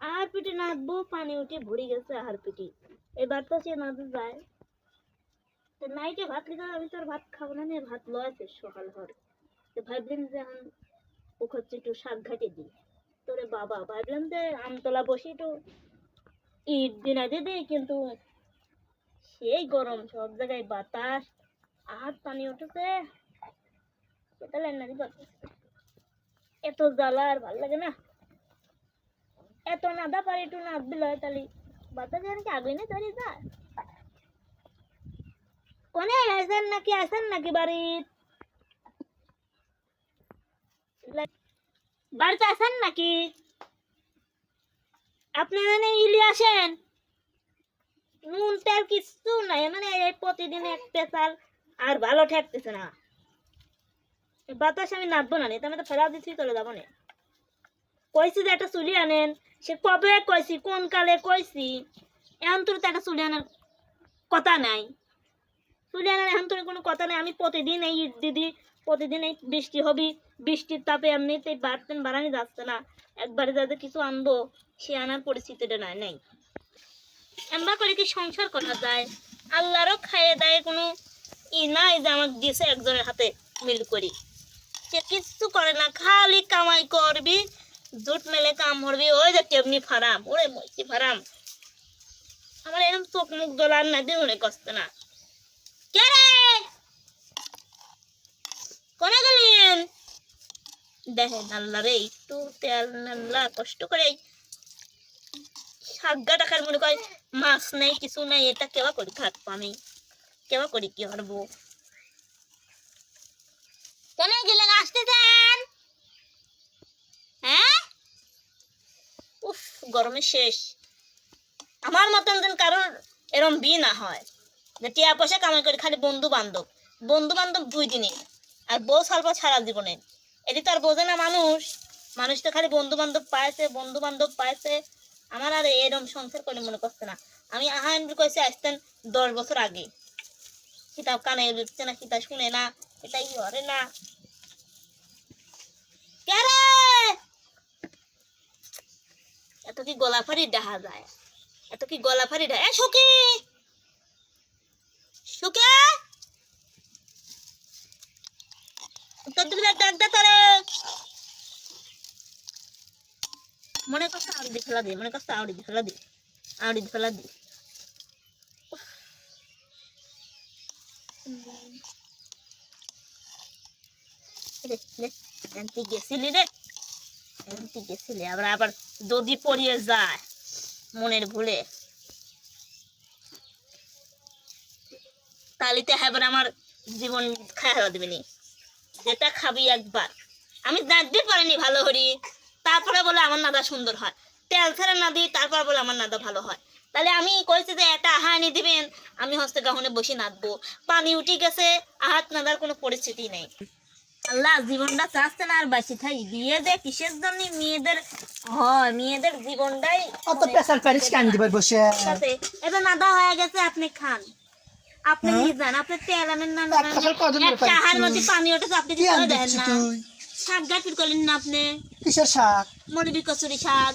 আরে পিঠে নাচবো পানি উঠে ভরে গেছে আর এই বাতাসে যায়। নাইটে ভাত লিখা আমি তো আর ভাত খাব না ভাত লয়েছে সকাল হর তো ভাবলাম যে ওকে হচ্ছে একটু শাক ঘাটে দিই। তোরে বাবা, ভাবলাম যে আমতলা বসে একটু ঈদ দিন আগে দিই, কিন্তু সেই গরম, সব জায়গায় বাতাস, আর পানি উঠেছে। না এত জ্বালা আর ভালো লাগে না। এত নাদা পারে একটু নাচ দিল তাহলে যায়? কোনে আসেন নাকি আসেন নাকি বাড়ির? বাড়িতে আসেন নাকি? আপনি মানে ইলি আসেন? নুন তেল কিছু নাই মানে এই প্রতিদিন এক পেশাল আর ভালো ঠেকতেছে না। বাতাস আমি নাচবো না তুমি তো ফেরা দিচ্ছি, চলে যাব না। কইছি যে একটা চুলি আনেন, সে কবে কইছি, কোন কালে কইছি, এখন তো একটা চুলি আনার কথা নাই। চুলি আনার এখন তোর কোনো কথা নাই, আমি প্রতিদিন এই দিদি, প্রতিদিন এই বৃষ্টি হবি, বৃষ্টির তাপে এমনিতেই বাড়তেন, বাড়ানি যাচ্ছে না। একবারে যাতে কিছু আনব, সে আনার পরিস্থিতিটা নাই নাই। এমবা করে কি সংসার করা যায়? আল্লাহরও খাইয়ে দেয় কোনো ই নাই যে আমার দিয়েছে একজনের হাতে মিল করি। সে কিচ্ছু করে না, খালি কামাই করবি, জুট মেলে কাম করবি, ওই যে কেমনি ফারাম, ওরে মইছি ফারাম। আমার এরকম চোখ মুখ দোলার না দিয়ে মনে কষ্ট না। দেখেন আল্লাহ রে একটু তেল নাল্লা কষ্ট করে মনে মাছ নেই, কিছু এটা কেবা থাকব আমি কেবা কি করব? কেন গেলেন আসতে হ্যাঁ? উফ, গরমে শেষ। আমার মতন যেন কারোর এরম বি না হয়। যে টিয়া পয়সা কামাই করে খালি বন্ধু বান্ধব বন্ধু বান্ধব দুই দিনে, আর বউ সালপা সারা জীবনে। এটি তো আর বোঝে না মানুষ। মানুষ তো খালি বন্ধু বান্ধব পাইছে বন্ধু বান্ধব পাইছে। আমার আর এরম সংসার করে মনে করছে না। আমি আহান কইছে, আসতেন দশ বছর আগে। কিতাব কানে লিখছে না, কিতাব শুনে না, এটাই করে না। এত কি গলাফারি দেখা যায়? এত কি গলাফারি দেখা সুকি সুকে তোর দিকে মনে করছে আউড়ি ফেলা দি মনে করছে আউড়ি ফেলা দি আউড়ি ফেলা দি রে রে গেছিলি রে এনতি গেছিলি, আবার যদি পড়িয়ে যায়, মনের ভুলে। তালিতে হ্যাবার আমার জীবন খাওয়া দিবেনি যেটা খাবি একবার। আমি দাঁড়তে পারিনি ভালো করি তারপরে বলে আমার নাদা সুন্দর হয়। তেল ছাড়া না দিই তারপর বলে আমার নাদা ভালো হয়। তাহলে আমি কইছি যে এটা আহানি দিবেন আমি হস্তে গাহনে বসে নাচবো পানি উঠে গেছে আহাত নাদার কোনো পরিস্থিতি নেই। আল্লাহ জীবনটা চাচ্ছে না আর বাসি থাই। বিয়ে দে কিসের জন্য মেয়েদের হয় মেয়েদের জীবনটাই অত প্যারিস কান দিবার বসে? এটা নাদা হয়ে গেছে আপনি খান। আপনি হ্যাঁ? নিয়ে যান আপনি তেল আনেন না এক কাপড় কজন এক করে চাহার পাইছিস? মধ্যে পানি ওঠেছে আপনি কি কি দেখেন না। শাক গাছ করলেন না আপনি? কিসের শাক? মরবি কচুরি শাক।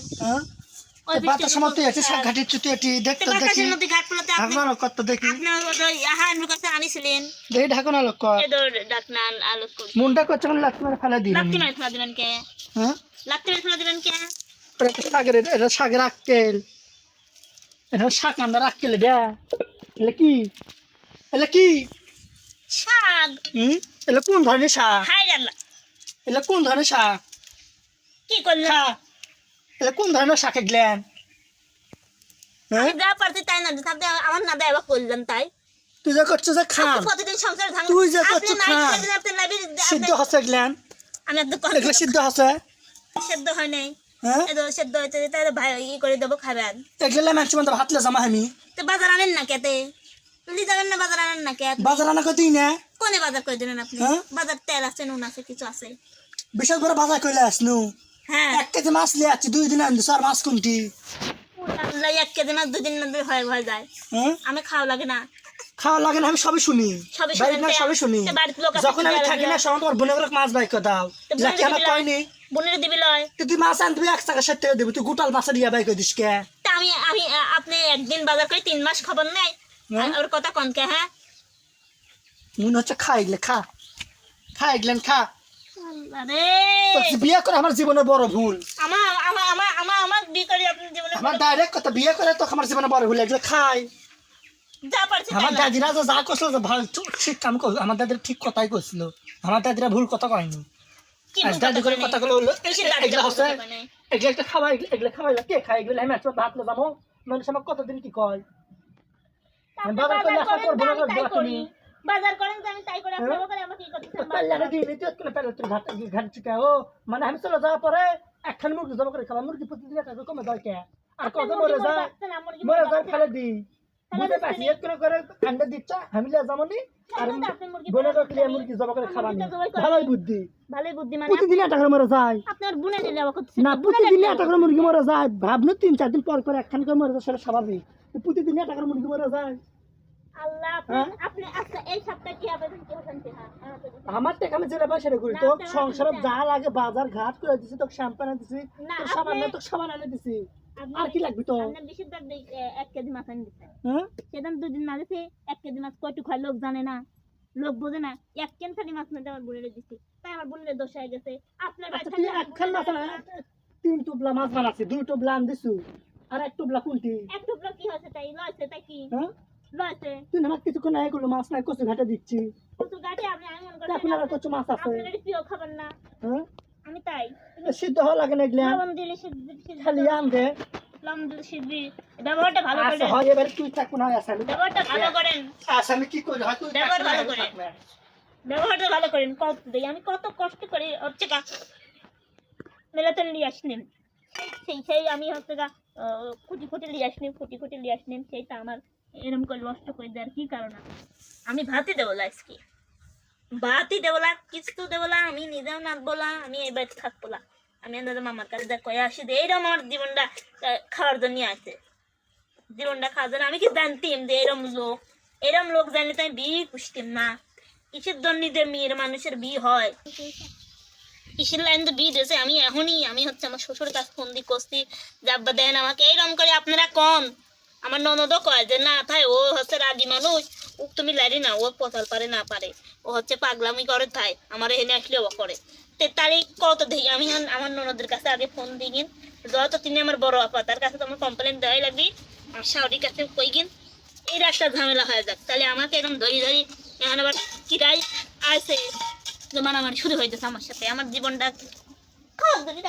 ওই বাতাস সময় তুই শাক ঘাটির চুটি এটি দেখতে দেখি ঘাট পোলাতে আপনি ঢাকনা লোক কত দেখি আপনার ওই আহার কাছে আনিছিলেন দেখি ঢাকনা লোক এদর ডাকনান আলু করি মুন্ডা করছে কোন লাত্তি মারে ফেলা দিই লাত্তি মারি ফেলা দিবেন কে হ্যাঁ লাত্তি মারি ফেলা দিবেন কে শাকের এটা এটা শাকের আক্কেল এটা শাক আমরা আক্কেল এটা এলে কি এলে কি শাক। হুম এলে কোন ধরনের শাক হাই এলে কোন ধরনের শাক? কি করলেন খা। এলে কোন ধরনের শাক এগলেন হ্যাঁ? যা পারছি তাই না আমার না দেওয়া করলেন তাই। তুই যা করছ যে খা। প্রতিদিন সংসার ভাঙ তুই যা করছ নাইট খা। করে দিন, আপনি লাইব্রেরি সিদ্ধ হচ্ছে এগলেন আমি একদম এগুলো সিদ্ধ হচ্ছে? সেদ্ধ হয় নাই। হ্যাঁ? সেদ্ধ হয়েছে ভাই ই করে দেবো খাবেন। এগুলো মানুষ হাতলে জামা আমি তো বাজার আনেন না কেতে তুলি যাবেন না বাজার আনেন না কে বাজার আনা কত না কোনে বাজার করে দিলেন আপনি? হ্যাঁ? বাজার তেল আছে নুন আছে কিছু আছে। বিশাল বড় বাজার করলে আসনু। হ্যাঁ। এক কেজি মাছ লিয়ে আসছি দুই দিন আনছি আর মাছ কোনটি? এক কেজি মাছ দুই হয় হয়ে যায়। হ্যাঁ? আমি খাওয়া লাগে না। খাওয়া লাগে না আমি সবই শুনি। সবই বাড়ির শুনেন না সবই শুনি। যখন আমি থাকি না সময় তোমার বোনের মাছ বাইক দাও। লাকি আমার কয়নি? বোনের দিবি লয়। তুই মাছ আনবি এক টাকা ষাট টাকা দিবি তুই গোটাল মাছের ইয়া বাইক দিস কে? আমি আমি আপনি একদিন বাজার করে তিন মাস খবর নেই। হ্যাঁ? ওর কথা কনকে হ্যাঁ? মনে হচ্ছে খা এগুলো খা। খা এগুলেন খা। বিয়ে করে আমার জীবনে বড় ভুল। আমার আমার আমার আমার আমার বিয়ে করে আপনি জীবনে আমার ডাইরেক্ট কথা বিয়ে করে তো আমার জীবনে বড় ভুল এগুলো খাই। যা পারছি তাই আমার দাদিরা তো যা করছিল ভালো ঠিক- ঠিক কাম করছিল। আমার দাদিরা ঠিক কথাই করছিল। আমার দাদিরা ভুল কথা কয়নি। দাদি কথা করে কয় নাই? কথাগুলো হলো এগুলো হচ্ছে এগুলো একটা খাওয়া এগুলো খাওয়াই কে খায় এগুলো? আমি একটু ভাত লো যাব মানুষ আমার কতদিন কি কয়? করলে। তুমি। বাজার করেন তো আমি তাই করি আপনি হ্যাঁ? করে আমাকে কি করতেছেন পাল্লা বাজার? দিয়ে নিতে কোনো পেলে তুই ভাত ঘাট চিকা ও মানে আমি চলে যাওয়ার পরে একখান মুরগি জমা করে খাবার মুরগি প্রতিদিন একটা কমে দেয় কে আর কত মরে যায় বাঁচছেন, আর মুরগি মরে যায় ফেলে দি। ফেলে বুঝতে দিচ্ছি পারছি নি। এক করে করে ঠান্ডা দিচ্ছ আমি লিয়ে যাব আর ফেলে দাও, আপনি মুরগি বলে ফেলে রাখলে দিচ্ছি। মুরগি জমা করে খাবার নি মুরগিটা জবাই করে ভালোই বুদ্ধি। ভালোই বুদ্ধি মানে প্রতিদিন একটা করে মরে যায়। আপনার বুনে দিলে করতেছেন না প্রতিদিন একটা করে মুরগি মরে যায়। ভাবলো তিন চার দিন পর পর একখান করে মরে যায় সেটা স্বাভাবিক। প্রতিদিন একটা করে মুরগি মরে যায়। আমার টাকা আমি যেটা পাই সেটা করি। না, সংসারে যা লাগে বাজার ঘাট করে দিছি তোকে শ্যাম্পু এনে দিছি তোর সাবান না তোকে সাবান এনে দিছি। আর কি লাগবে তো বেশিরভাগ এক কেজি মাছ এনে দিচ্ছেন হ্যাঁ? সেদিন দুদিন না দিছি এক কেজি মাছ হয় লোক জানে না। লোক বোঝে না এক কেন খালি মাছ নিতে আমার বোনের দিচ্ছি তাই আমার বোনের দোষ হয়ে গেছে। আপনার আচ্ছা মাছ তিন টুবলা মাছ বানাচ্ছি দুই টুবলা আন দিছু। আর এক টুবলা কোনটি? এক টুকরো কি হয়েছে তাই? লয়েছে তাই কি? হ্যাঁ? তুই না কিছুক্ষণ আগে করল মাছ নাই কচু ঘাটে দিচ্ছি। গাড়ি আমি তা এখন আবার কচু মাছ আছে। আপনার প্রিয় খাবার না। হ্যাঁ? আমি তাই। সিদ্ধ হওয়া লাগে না এগুলা। লবণ দিলে সিদ্ধ সিদ্ধ খালি আন দে। লবণ দিলে সিদ্ধ ব্যবহারটা ভালো করেন। হয় এবার তুই থাকব না আসামি ব্যবহারটা ভালো করেন। আচ্ছা কি করি? হয় তুই ব্যবহার ভালো আমি করে। থাকব না। ব্যবহারটা ভালো করেন কত দেই। আমি কত কষ্ট করে হচ্ছে মেলাতে নিয়ে আসনিম সেই সেই আমি হচ্ছে গা খুঁটি খুঁটি নিয়ে আসনিম খুঁটি খুঁটি নিয়ে আসনিম সেইটা আমার এরকম করে নষ্ট করে দেওয়ার কি কারণ? আমি ভাতই দেবো আজকে। ভাতই দেবো না কিছু দেবো না আমি নিজেও নাচবো না আমি এই বাড়িতে থাকব না আমি আমাদের মামার কাছে যা কয়ে আসি, যে এইরকম আমার জীবনটা খাওয়ার জন্য আছে। জীবনটা খাওয়ার জন্য আমি কি জানতিম যে এরম লোক? এরম লোক জানলে তো আমি বিয়ে পুষতিম না। কিসের জন্য যে মেয়ের মানুষের বিয়ে হয়? কিসের লাইন তো বিয়ে দিয়েছে? আমি এখনই, আমি হচ্ছে আমার শ্বশুর কাছ ফোন দিয়ে কষছি যাব্বা দেন আমাকে এইরকম করে আপনারা কন। আমার ননদও কয় যে, না থাই, ও হচ্ছে রাগি মানুষ। ও তুমি লারি না, ও পচাল পারে, না পারে। ও হচ্ছে পাগলামি করে থাই, আমার এখানে আসলে ও করে। তে তারিখ কত দেখি, আমি আমার ননদের কাছে আগে ফোন দিই গিন। যত তিনি আমার বড় আপা, তার কাছে তো আমার কমপ্লেন দেওয়াই লাগবে। আর শাওরির কাছে কই গিন, এর একটা ঝামেলা হয়ে যাক। তাহলে আমাকে এরকম ধরি ধরি এখন আবার কিরাই যে মারামারি শুরু হয়ে যাচ্ছে আমার সাথে। আমার জীবনটা খাওয়া না।